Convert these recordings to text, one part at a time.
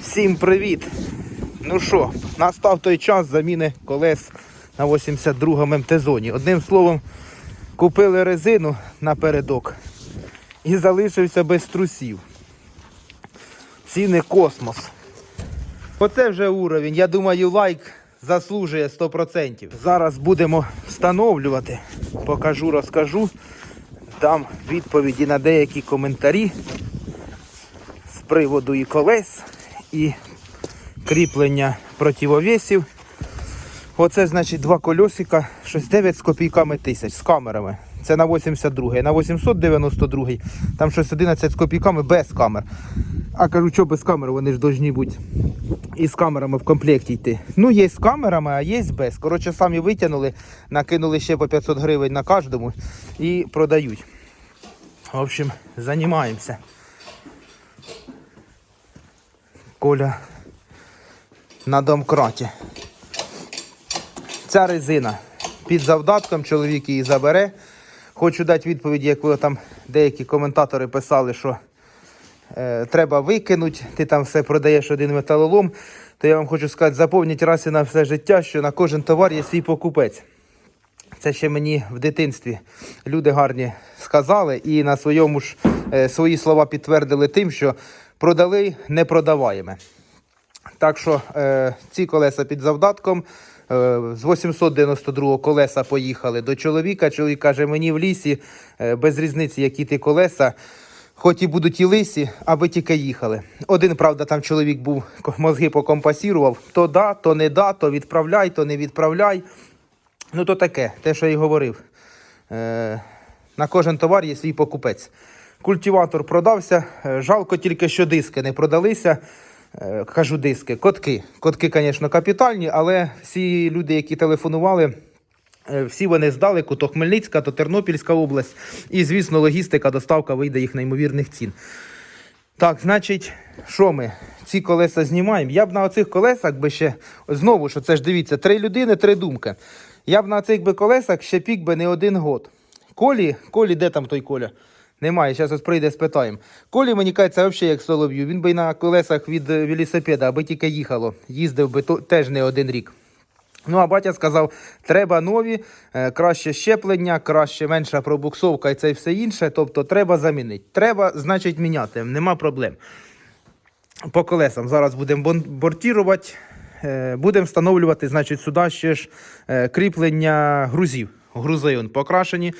Всім привіт! Ну що, настав той час заміни колес на 82-му МТ-зоні. Одним словом, купили резину напередок і залишився без трусів. Ціни космос. Оце вже уровень. Я думаю, лайк заслужує 100%. Зараз будемо встановлювати. Покажу, розкажу. Дам відповіді на деякі коментарі з приводу і колес, і кріплення противовесів. Оце, значить, два кольосика, щось 9 з копійками тисяч з камерами. Це на 82 на 892 там щось 11 з копійками без камер. А кажу, що без камер, вони ж повинні бути і з камерами в комплекті йти. Ну, є з камерами, а є без. Коротше, самі витягнули, накинули ще по 500 гривень на кожному і продають. В общем, займаємося. Коля на домкраті. Ця резина під завдатком, чоловік її забере. Хочу дати відповідь, як ви там деякі коментатори писали, що е, треба викинути, ти там все продаєш один металолом. То я вам хочу сказати, заповніть раз і на все життя, що на кожен товар є свій покупець. Це ще мені в дитинстві люди гарні сказали і на своєму ж е, свої слова підтвердили тим, що продали не продаваємо. Так що е, ці колеса під завдатком. Е, з 892 колеса поїхали до чоловіка. Чоловік каже, мені в лісі е, без різниці, які ти колеса, хоч і будуть і лисі, аби тільки їхали. Один, правда, там чоловік був, мозги покомпасірував. То да, то не да, то відправляй, то не відправляй. Ну, то таке, те, що я й говорив. Е, на кожен товар є свій покупець. Культиватор продався. е, Жалко тільки, що диски не продалися. Е, Кажу диски, котки. Котки, звісно, капітальні, але всі люди, які телефонували, е, всі вони здалеку, то Хмельницька, то Тернопільська область. І, звісно, логістика, доставка вийде їх неймовірних цін. Так, значить, що ми? Ці колеса знімаємо. Я б на оцих колесах би ще знову, що це ж дивіться, три людини, три думки. Я б на цих би колесах ще пік би не один год. Колі, Колі, де там той Коля? Немає, зараз ось прийде, спитаємо. Колі, мені кажеться, взагалі як солов'ю. Він би на колесах від е, велосипеда, аби тільки їхало. Їздив би то, теж не один рік. Ну, а батя сказав, треба нові, е, краще щеплення, краще менша пробуксовка і це все інше. Тобто треба замінити. Треба, значить, міняти. Нема проблем. По колесам зараз будемо бортірувати. Е, Будемо встановлювати, значить, сюди ще ж кріплення грузів. Грузи покрашені.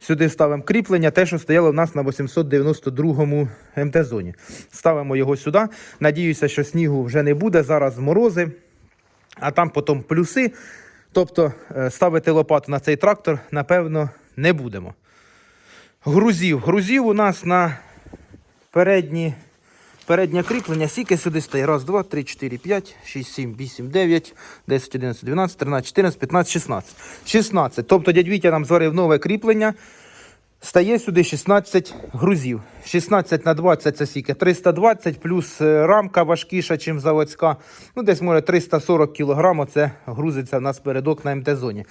Сюди ставимо кріплення, те, що стояло в нас на 892-му МТ-зоні. Ставимо його сюди. Надіюся, що снігу вже не буде. Зараз морози а там потім плюси. Тобто е, ставити лопату на цей трактор, напевно, не будемо. Грузів. Грузів у нас на передні, переднє кріплення. Скільки сюди стає? Раз, два, три, чотири, п'ять, шість, сім, вісім, дев'ять, десять, одинадцять, дванадцять, тринадцять, чотирнадцять, п'ятнадцять, шістнадцять. 16. Тобто дядь Вітя нам зварив нове кріплення. Стає сюди 16 грузів. 16 на 20 це скільки? 320 плюс е, рамка важкіша, ніж заводська. Ну, десь може 340 кг це грузиться в нас передок на МТ-зоні.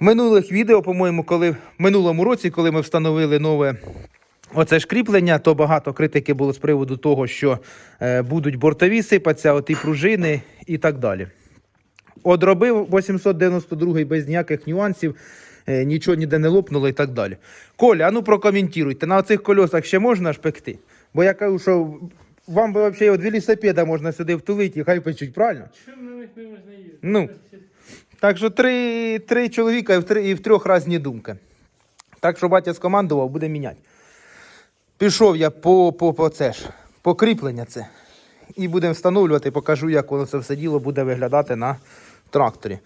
В минулих відео, по-моєму, коли в минулому році, коли ми встановили нове оце ж кріплення, то багато критики було з приводу того, що е, будуть бортові сипатися, оті пружини і так далі. Одробив 892 без ніяких нюансів, е, нічого ніде не лопнуло і так далі. Коля, а ну прокоментуйте, на оцих кольосах ще можна шпекти? Бо я кажу, що вам би взагалі від велосипеда можна сюди втулити і хай печуть, правильно? Чому на них не можна їздити? Ну. Так що три, три чоловіка і в, три, і в трьох різні думки. Так що батя скомандував, буде міняти. Пішов я по, по, по це ж, по кріплення це. І будемо встановлювати, покажу, як воно це все діло буде виглядати на тракторі.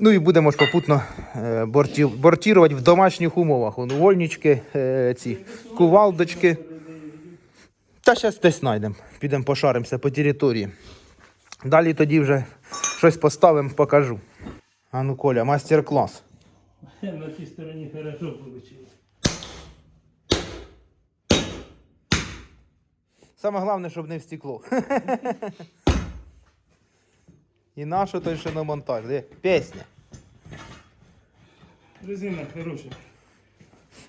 Ну і будемо ж попутно е, борті, бортірувати в домашніх умовах. Вон, вольнички, е, ці кувалдочки. Та зараз десь знайдемо. Підемо пошаримося по території. Далі тоді вже щось поставимо, покажу. А ну, Коля, мастер-клас. На тій стороні хорошо вийшло. Саме головне, щоб не встекло. І нащо той ще на монтаж? Де? Пісня. Резина хороша.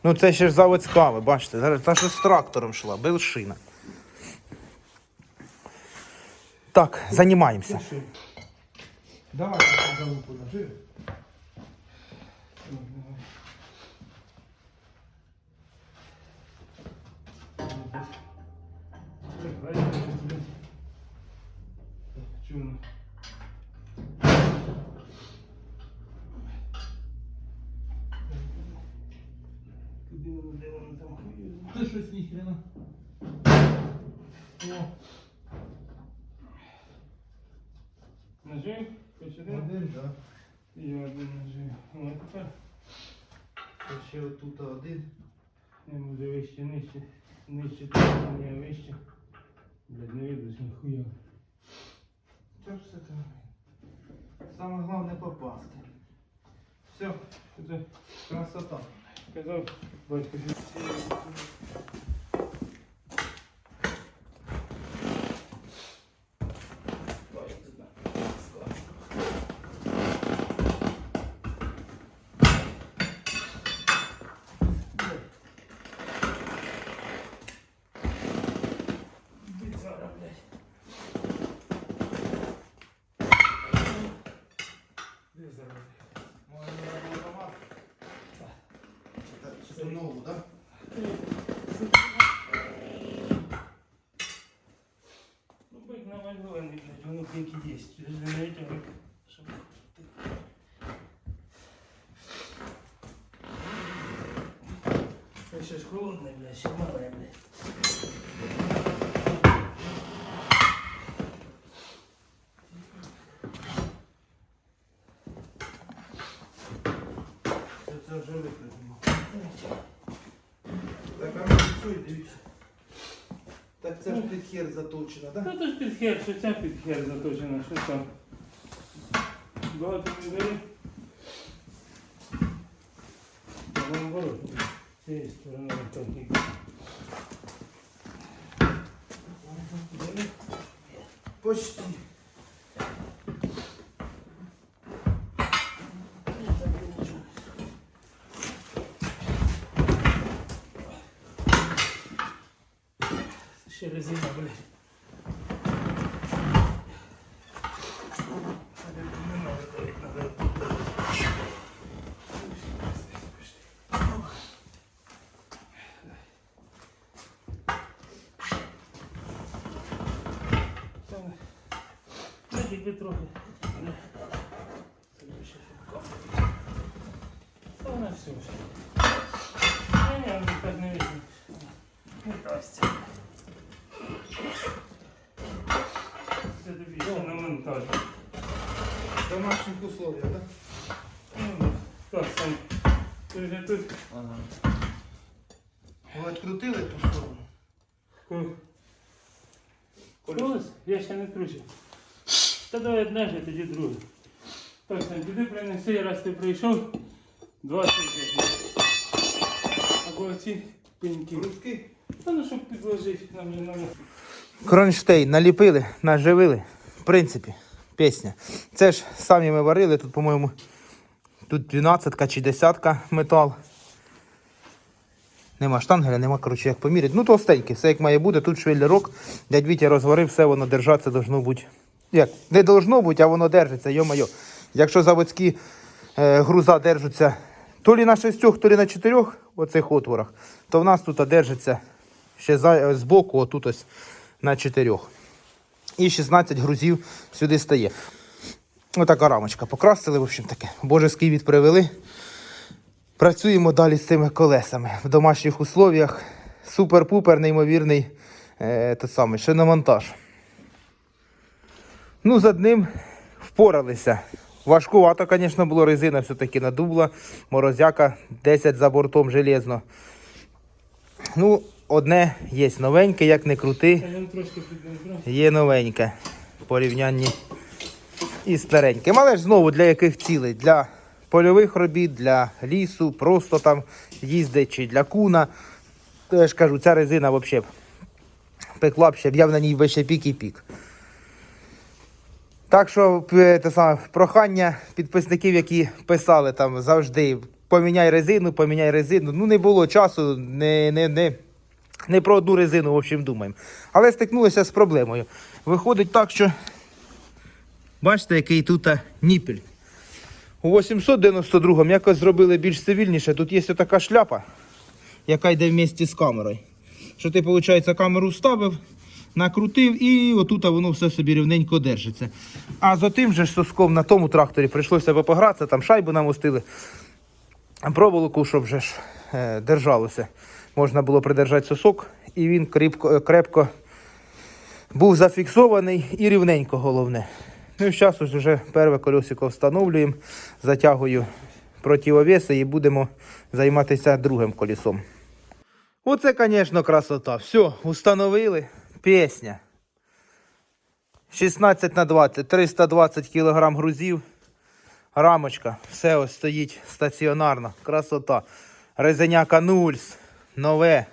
Ну це ще ж заводська, ви бачите, зараз та що з трактором йшла, бил шина. Так, займаємося. Що? Давай, залупу Ти щось ніхрена. Нажив? Хоч один? один, так. І я один нажив. О, тепер Ще отут один. не буде вище, нижче. Нижче, не вище. Блядь, не видно ж ніхуя. Це все там. Саме головне попасти. Все, Це красота. казав батько. Бицара, блядь. Де зараз? Може, не автомат? Чи то нову, так? Ну, бик намальований, блядь, воно тільки є. Через не витягнути, щоб... Це ще ж холодне, блядь, ще мале, блядь. Це, це вже викрикнуло. Так, а ну фіксуй, дивіться. Так це ж під хер заточена, так? Та то ж під хер, що ця під хер заточена, що там? Багато не. Та наоборот, з цієї сторони там тільки. Почти. Ще резина, блядь. Не надо, надо. Ну, якби трохи. Це вона все вже. Ні, ні, так не візьме. Не дасться. Це тобі ще на монтаж. В домашніх условиях, так? Ну, так, сам. Ти вже тут. Ага. Ви відкрутили ту сторону? Ко- Я ще не кручу. Та давай одне ж, тоді друге. Так, сам, піди принеси, раз ти прийшов, два тижні. Або ці пеньки. Руски? Та ну щоб підложити нам же надо. Кронштейн наліпили, наживили. В принципі, пісня. Це ж самі ми варили, тут, по-моєму, тут 12 чи 10 метал. Нема штангеля, нема, коротше, як поміряти. Ну, толстенький, все як має бути. Тут швеллерок, дядь Вітя розварив, все воно держатися должно бути. Як? Не должно бути, а воно держиться, йо-моє. Якщо заводські е, груза держаться то лі на шестьох, то лі на чотирьох оцих отворах, то в нас тут держиться ще з боку, отут ось на чотирьох. І 16 грузів сюди стає. Отака рамочка. Покрасили, в общем таке. Божеский від привели. Працюємо далі з цими колесами в домашніх условіях. Супер-пупер, неймовірний е, те саме, шиномонтаж. Ну, з одним впоралися. Важкувато, звісно, було резина все-таки надубла. Морозяка 10 за бортом железно. Ну, одне є новеньке, як не крути. Є новеньке в порівнянні із стареньким. Але ж знову для яких цілей? Для польових робіт, для лісу, просто там їздить чи для куна. То я ж кажу, ця резина взагалі пекла б ще, б я б на ній би ще пік і пік. Так що те саме, прохання підписників, які писали там завжди поміняй резину, поміняй резину. Ну не було часу, не, не, не, не про одну резину, в общем, думаємо. Але стикнулися з проблемою. Виходить так, що Бачите, який тут а, ніпель. У 892-му якось зробили більш цивільніше. Тут є така шляпа, яка йде в місті з камерою. Що ти, виходить, камеру вставив, накрутив і отут воно все собі рівненько держиться. А за тим же соском на тому тракторі прийшлося попогратися, там шайбу намостили, проволоку, щоб вже ж е, держалося. Можна було придержати сосок, і він кріпко, крепко був зафіксований і рівненько головне. Ну і зараз вже перше колесико встановлюємо, затягую противовеси і будемо займатися другим колесом. Оце, звісно, красота. Все, установили. Пісня. 16 на 20, 320 кг грузів. Рамочка. Все ось стоїть стаціонарно. Красота. Резеняка Нульс. Нове.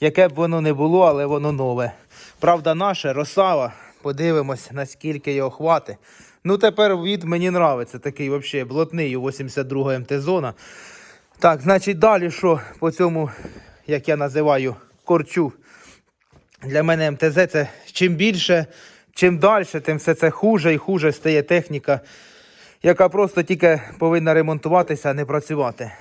Яке б воно не було, але воно нове. Правда, наше Росава. Подивимось, наскільки його хватить. Ну, тепер від мені нравиться такий взагалі блатний у 82 МТ зона. Так, значить, далі що по цьому, як я називаю, корчу. Для мене МТЗ це чим більше, чим далі, тим все це хуже і хуже стає техніка, яка просто тільки повинна ремонтуватися, а не працювати.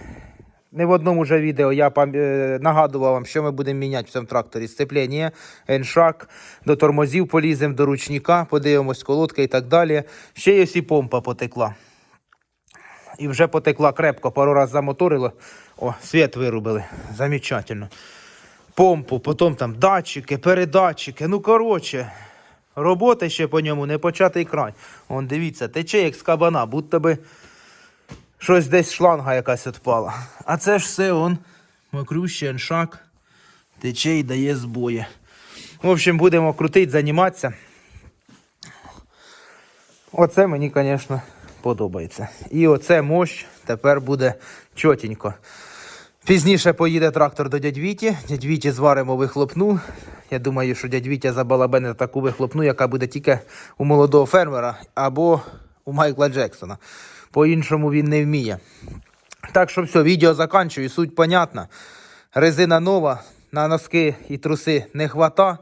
Не в одному вже відео я е, нагадував вам, що ми будемо міняти в цьому тракторі. Сцеплення, еншак, до тормозів поліземо, до ручника, подивимось, колодка і так далі. Ще є і помпа потекла. І вже потекла крепко, пару разів замоторило. О, світ вирубили. Замечательно. Помпу, потім там датчики, передатчики. Ну, коротше, роботи ще по ньому не початий край. Вон, дивіться, тече як з кабана, будто би щось десь шланга якась відпала. А це ж все он, мокрющий еншак, тече і дає збої. В общем, будемо крутити, займатися. Оце мені, звісно, подобається. І оце мощ тепер буде чотенько. Пізніше поїде трактор до дядь Віті. Дядь Віті зваримо вихлопну. Я думаю, що дядь Вітя забалабене таку вихлопну, яка буде тільки у молодого фермера або у Майкла Джексона. По-іншому він не вміє. Так що все, відео заканчую, суть понятна. Резина нова, на носки і труси не хвата.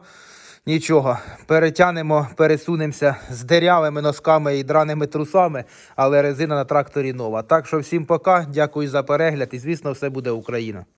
Нічого, перетянемо, пересунемося з дирявими носками і драними трусами, але резина на тракторі нова. Так що всім пока, дякую за перегляд і звісно, все буде Україна.